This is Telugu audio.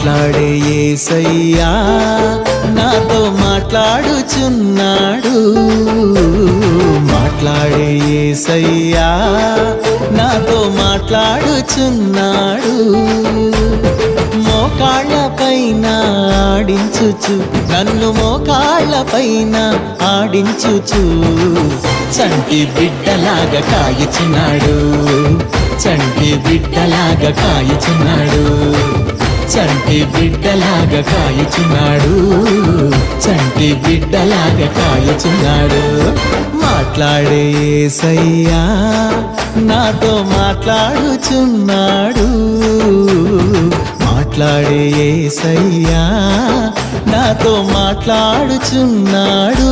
మాట్లాడే ఏసయ్యా నాతో మాట్లాడుచున్నాడు. మాట్లాడే ఏసయ్యా నాతో మాట్లాడుచున్నాడు. మోకాళ్ళపైన ఆడించుచు నన్ను మోకాళ్ళపైన ఆడించుచు. చంటి బిడ్డలాగా కాయచున్నాడు చంటి బిడ్డలాగా కాయచున్నాడు. చంటి బిడ్డలాగా కాయచున్నాడు. చంటి బిడ్డలాగా కాయచున్నాడు. మాట్లాడే సయ్యా నాతో మాట్లాడుచున్నాడు. మాట్లాడే సయ్యా నాతో మాట్లాడుచున్నాడు.